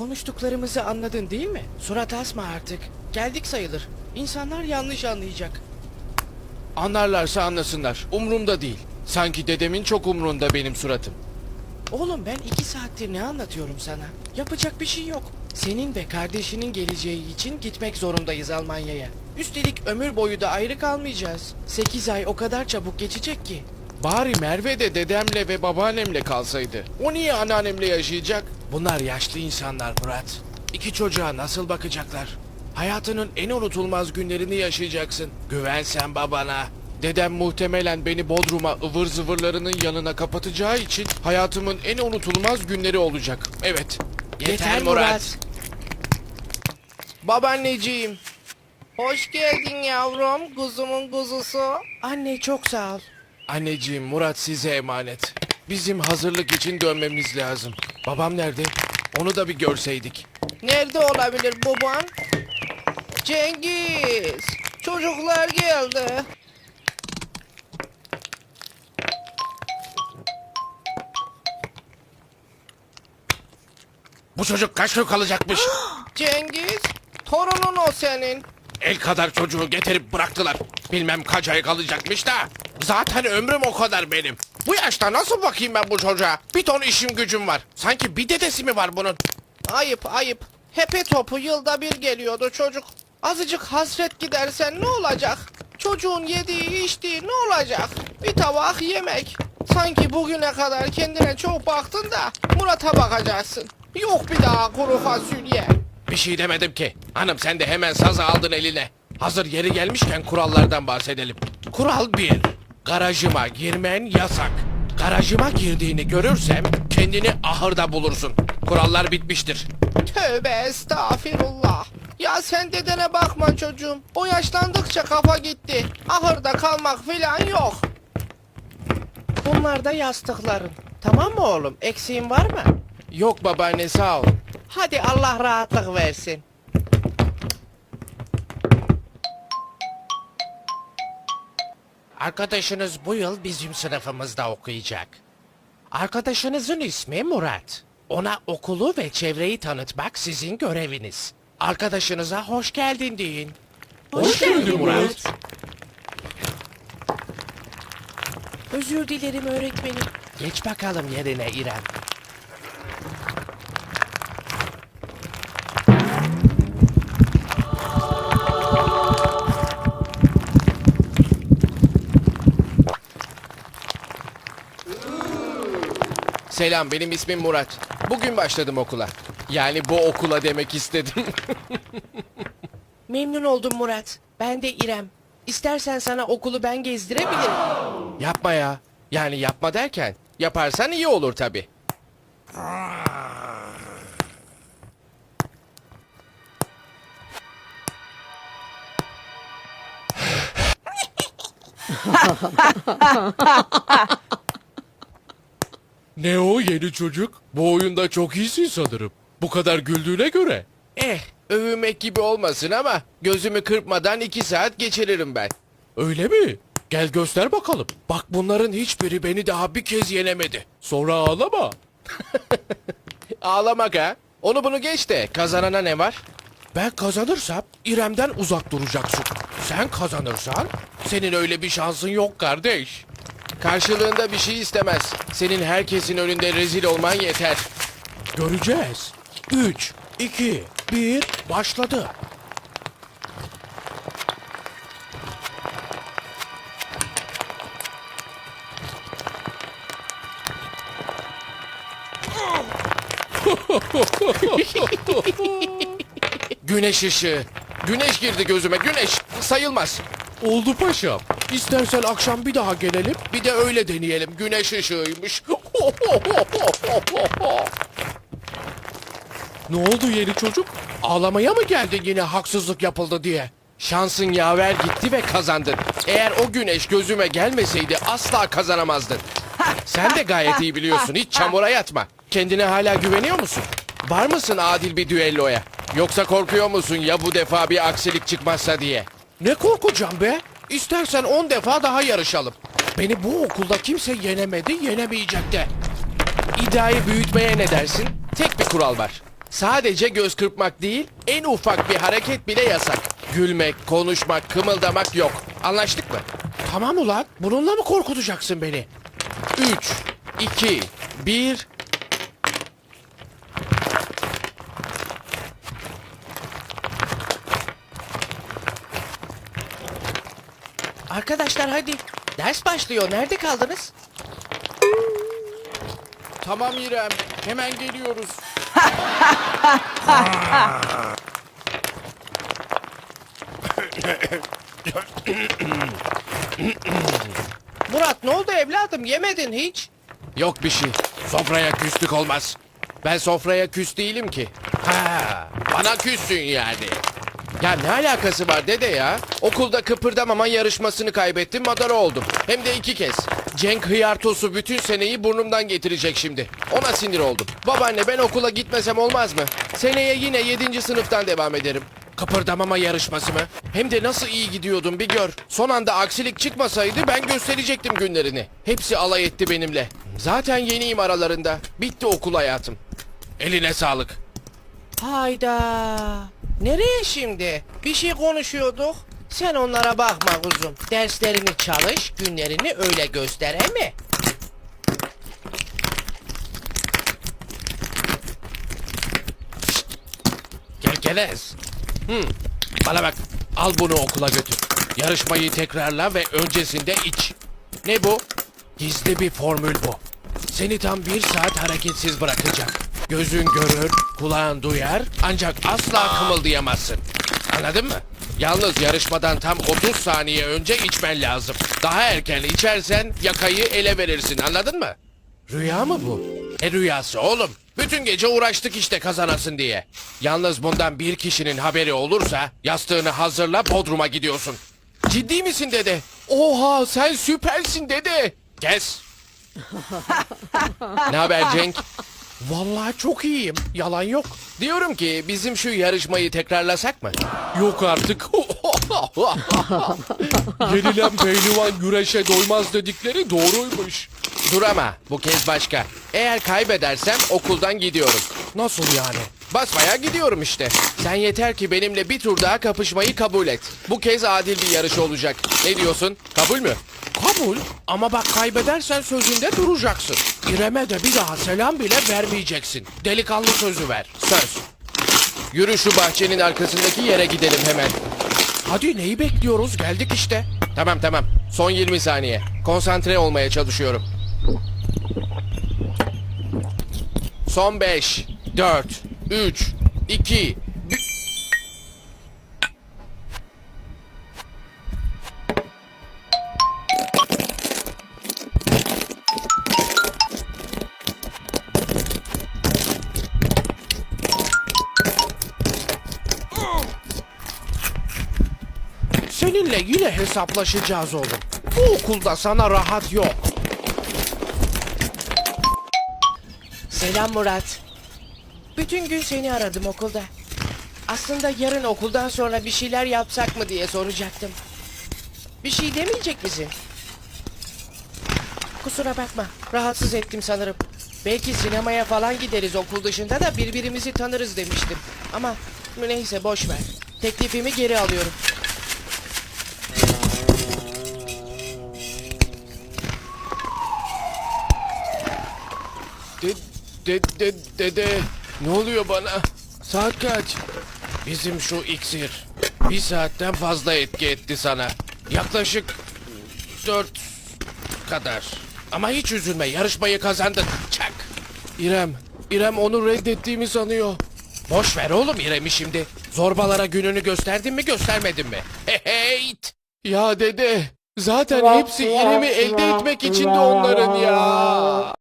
Konuştuklarımızı anladın değil mi? Surat asma artık. Geldik sayılır. İnsanlar yanlış anlayacak. Anlarlarsa anlasınlar. Umrumda değil. Sanki dedemin çok umrunda benim suratım. Oğlum ben iki saattir ne anlatıyorum sana? Yapacak bir şey yok. Senin ve kardeşinin geleceği için gitmek zorundayız Almanya'ya. Üstelik ömür boyu da ayrı kalmayacağız. 8 ay o kadar çabuk geçecek ki. Bari Merve de dedemle ve babaannemle kalsaydı. O niye anneannemle yaşayacak? Bunlar yaşlı insanlar Murat. İki çocuğa nasıl bakacaklar? Hayatının en unutulmaz günlerini yaşayacaksın. Güven sen babana. Dedem muhtemelen beni Bodrum'a ıvır zıvırlarının yanına kapatacağı için hayatımın en unutulmaz günleri olacak. Evet. Yeter, Murat. Babaanneciğim. Hoş geldin yavrum, kuzumun kuzusu. Anne çok sağ ol. Anneciğim Murat size emanet. Bizim hazırlık için dönmemiz lazım. Babam nerede? Onu da bir görseydik. Nerede olabilir baban? Cengiz, çocuklar geldi. Bu çocuk kaç gün kalacakmış? Cengiz, torunun o senin. El kadar çocuğu getirip bıraktılar. Bilmem kaç ay kalacakmış da. Zaten ömrüm o kadar benim. Bu yaşta nasıl bakayım ben bu çocuğa? Bir ton işim gücüm var. Sanki bir dedesi mi var bunun? Ayıp ayıp. Hepe topu yılda bir geliyordu çocuk. Azıcık hasret gidersen ne olacak? Çocuğun yediği içtiği ne olacak? Bir tabak yemek. Sanki bugüne kadar kendine çok baktın da Murat'a bakacaksın. Yok bir daha kuru fasulye. Bir şey demedim ki. Hanım sen de hemen sazı aldın eline. Hazır yeri gelmişken kurallardan bahsedelim. Kural 1. Garajıma girmen yasak. Garajıma girdiğini görürsem kendini ahırda bulursun. Kurallar bitmiştir. Tövbe estağfirullah. Ya sen dedene bakma çocuğum. O yaşlandıkça kafa gitti. Ahırda kalmak filan yok. Bunlar da yastıkların. Tamam mı oğlum? Eksiğin var mı? Yok babaanne sağ ol. Hadi Allah rahatlık versin. Arkadaşınız bu yıl bizim sınıfımızda okuyacak. Arkadaşınızın ismi Murat. Ona okulu ve çevreyi tanıtmak sizin göreviniz. Arkadaşınıza hoş geldin deyin. Hoş, geldin Murat. Özür dilerim öğretmenim. Geç bakalım yerine İrem. Selam benim ismim Murat. Bugün başladım okula. Yani bu okula demek istedim. Memnun oldum Murat. Ben de İrem. İstersen sana okulu ben gezdirebilirim. yapma ya. Yani yapma derken yaparsan iyi olur tabi. ne o yeni çocuk? Bu oyunda çok iyisin sanırım. Bu kadar güldüğüne göre. Eh, övünmek gibi olmasın ama gözümü kırpmadan iki saat geçiririm ben. Öyle mi? Gel göster bakalım. Bak bunların hiçbiri beni daha bir kez yenemedi. Sonra ağlama. Ağlamak ha? Onu bunu geç de kazanana ne var? Ben kazanırsam İrem'den uzak duracaksın. Sen kazanırsan senin öyle bir şansın yok kardeş. Karşılığında bir şey istemez. Senin herkesin önünde rezil olman yeter. Göreceğiz. 3, 2, 1, başladı. Güneş ışığı. Güneş girdi gözüme güneş. Sayılmaz. Oldu paşam. İstersen akşam bir daha gelelim. Bir de öyle deneyelim. Güneş ışığıymış. ne oldu yeni çocuk? Ağlamaya mı geldin yine haksızlık yapıldı diye? Şansın yaver gitti ve kazandın. Eğer o güneş gözüme gelmeseydi asla kazanamazdın. Sen de gayet iyi biliyorsun. Hiç çamura yatma. Kendine hala güveniyor musun? Var mısın adil bir düelloya? Yoksa korkuyor musun ya bu defa bir aksilik çıkmazsa diye? Ne korkacağım be? İstersen on defa daha yarışalım. Beni bu okulda kimse yenemedi, yenemeyecek de. İddiayı büyütmeye ne dersin? Tek bir kural var. Sadece göz kırpmak değil, en ufak bir hareket bile yasak. Gülmek, konuşmak, kımıldamak yok. Anlaştık mı? Tamam ulan. Bununla mı korkutacaksın beni? 3, 2, 1... Arkadaşlar hadi. Ders başlıyor. Nerede kaldınız? Tamam İrem, hemen geliyoruz. Murat ne oldu evladım yemedin hiç. Yok bir şey. Sofraya küslük olmaz. Ben sofraya küs değilim ki. Ha, bana küssün yani. Ya ne alakası var dede ya? Okulda kıpırdamama yarışmasını kaybettim, madara oldum. Hem de iki kez. Cenk hıyartosu bütün seneyi burnumdan getirecek şimdi. Ona sinir oldum. Babaanne ben okula gitmesem olmaz mı? Seneye yine yedinci sınıftan devam ederim. Kıpırdamama yarışması mı? Hem de nasıl iyi gidiyordum bir gör. Son anda aksilik çıkmasaydı ben gösterecektim günlerini. Hepsi alay etti benimle. Zaten yeniyim aralarında. Bitti okul hayatım. Eline sağlık. Hayda. Nereye şimdi? Bir şey konuşuyorduk. Sen onlara bakma kuzum. Derslerini çalış, günlerini öyle göster he mi? Kerkenes. Hmm. Bana bak. Al bunu okula götür. Yarışmayı tekrarla ve öncesinde iç. Ne bu? Gizli bir formül bu. Seni tam bir saat hareketsiz bırakacak. Gözün görür, kulağın duyar ancak asla kımıldayamazsın. Anladın mı? Yalnız yarışmadan tam 30 saniye önce içmen lazım. Daha erken içersen yakayı ele verirsin anladın mı? Rüya mı bu? Ne rüyası oğlum? Bütün gece uğraştık işte kazanasın diye. Yalnız bundan bir kişinin haberi olursa yastığını hazırla Bodrum'a gidiyorsun. Ciddi misin dede? Oha sen süpersin dede. Kes. ne haber Cenk? Vallahi çok iyiyim. Yalan yok. Diyorum ki bizim şu yarışmayı tekrarlasak mı? Yok artık. Yenilen pehlivan güreşe doymaz dedikleri doğruymuş. Dur ama bu kez başka. Eğer kaybedersem okuldan gidiyorum. Nasıl yani? Basmaya gidiyorum işte. Sen yeter ki benimle bir tur daha kapışmayı kabul et. Bu kez adil bir yarış olacak. Ne diyorsun? Kabul mü? Kabul ama bak kaybedersen sözünde duracaksın. İrem'e de bir daha selam bile vermeyeceksin. Delikanlı sözü ver. Söz. Yürü şu bahçenin arkasındaki yere gidelim hemen. Hadi neyi bekliyoruz? Geldik işte. Tamam tamam. Son 20 saniye. Konsantre olmaya çalışıyorum. Son 5, 4, 3, 2, Seninle yine hesaplaşacağız oğlum. Bu okulda sana rahat yok. Selam Murat. Bütün gün seni aradım okulda. Aslında yarın okuldan sonra bir şeyler yapsak mı diye soracaktım. Bir şey demeyecek misin? Kusura bakma. Rahatsız ettim sanırım. Belki sinemaya falan gideriz okul dışında da birbirimizi tanırız demiştim. Ama neyse boş ver. Teklifimi geri alıyorum. De, de, de, dede ne oluyor bana? Saat kaç? Bizim şu iksir bir saatten fazla etki etti sana. Yaklaşık dört kadar. Ama hiç üzülme yarışmayı kazandın. Çak. İrem, İrem onu reddettiğimi sanıyor. Boş ver oğlum İrem'i şimdi. Zorbalara gününü gösterdin mi göstermedin mi? Heyt. Ya dede zaten hepsi İrem'i elde etmek için de onların ya.